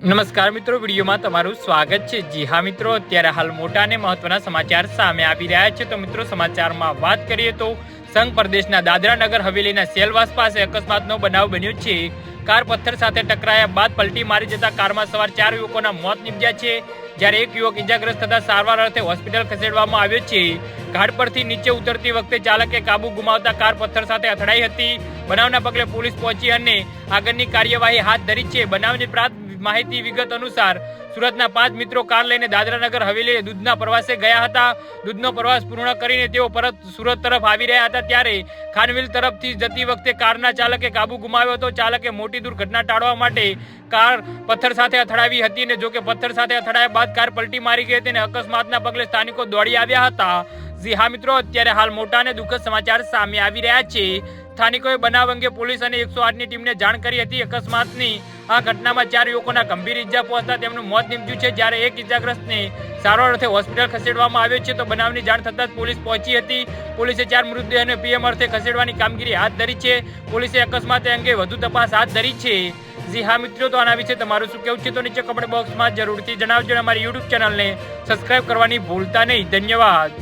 નમસ્કાર મિત્રો, વિડીયોમાં તમારું સ્વાગત છે. જી હા મિત્રો, અત્યારે હાલ મોટા અને મહત્વના સમાચાર સામે આવી રહ્યા છે. તો મિત્રો, સમાચારમાં વાત કરીએ તો સંઘ પ્રદેશના દાદરા નગર હવેલીના સેલવાસ પાસે અકસ્માતનો બનાવ બન્યો છે. કાર પથ્થર સાથે ટકરાયા બાદ પલટી મારી જતા કારમાં સવાર ચાર યુવકોના મોત નીપજ્યા છે. જ્યારે એક યુવક ઇજાગ્રસ્ત થતા સારવાર અર્થે હોસ્પિટલ ખસેડવામાં આવ્યો છે. ઘાટ પરથી નીચે ઉતરતી વખતે ચાલકે કાબુ ગુમાવતા કાર પથ્થર સાથે અથડાઈ હતી. બનાવના પગલે પોલીસ પહોંચી અને આગળની કાર્યવાહી હાથ ધરી છે. બનાવની પ્રાપ્ત માહિતી વિગત અનુસાર સુરતના પાંચ મિત્રો કાર લઈને દાદરાનગર હવેલી દૂધના પ્રવાસે ગયા હતા. દૂધનો પ્રવાસ પૂર્ણ કરીને તેઓ પરત સુરત તરફ આવી રહ્યા હતા ત્યારે ખાનવીલ તરફથી જતી વખતે કારના ચાલકે કાબુ ગુમાવ્યો હતો. ચાલકે મોટી દુર્ઘટના ટાળવા માટે કાર પથ્થર સાથે અથડાવી હતી અને જોકે પથ્થર સાથે અથડાયા બાદ કાર પલટી મારી ગઈ હતી અને અકસ્માતના પગલે સ્થાનિકો દોડી આવ્યા હતા. જી હા મિત્રો, અત્યારે હાલ મોટા અને દુઃખદ સમાચાર સામે આવી રહ્યા છે. સ્થાનિકોએ બનાવ અંગે પોલીસ અને એકસો આઠની ટીમને જાણ કરી હતી. અકસ્માતની આ ઘટનામાં ચાર યુવકોના ગંભીર ઈજા પહોંચતા તેમનું મોત નીપજ્યું છે. જ્યારે એક ઈજાગ્રસ્તને સારવાર અર્થે હોસ્પિટલ ખસેડવામાં આવ્યો છે તો બનાવની જાણ થતાં જ પોલીસ પહોંચી હતી. પોલીસે ચાર મૃતદેહને પીએમ અર્થે ખસેડવાની કામગીરી હાથ ધરી છે. પોલીસે અકસ્માત અંગે વધુ તપાસ હાથ ધરી છે. જી હા, મિત્રો, તો આના વિશે તમારું શું કેવું છે? તો નીચે કમેન્ટ બોક્સમાં જરૂરથી જણાવજો અમારી યુટ્યુબ ચેનલને સબસ્ક્રાઇબ કરવાની ભૂલતા નહીં. ધન્યવાદ.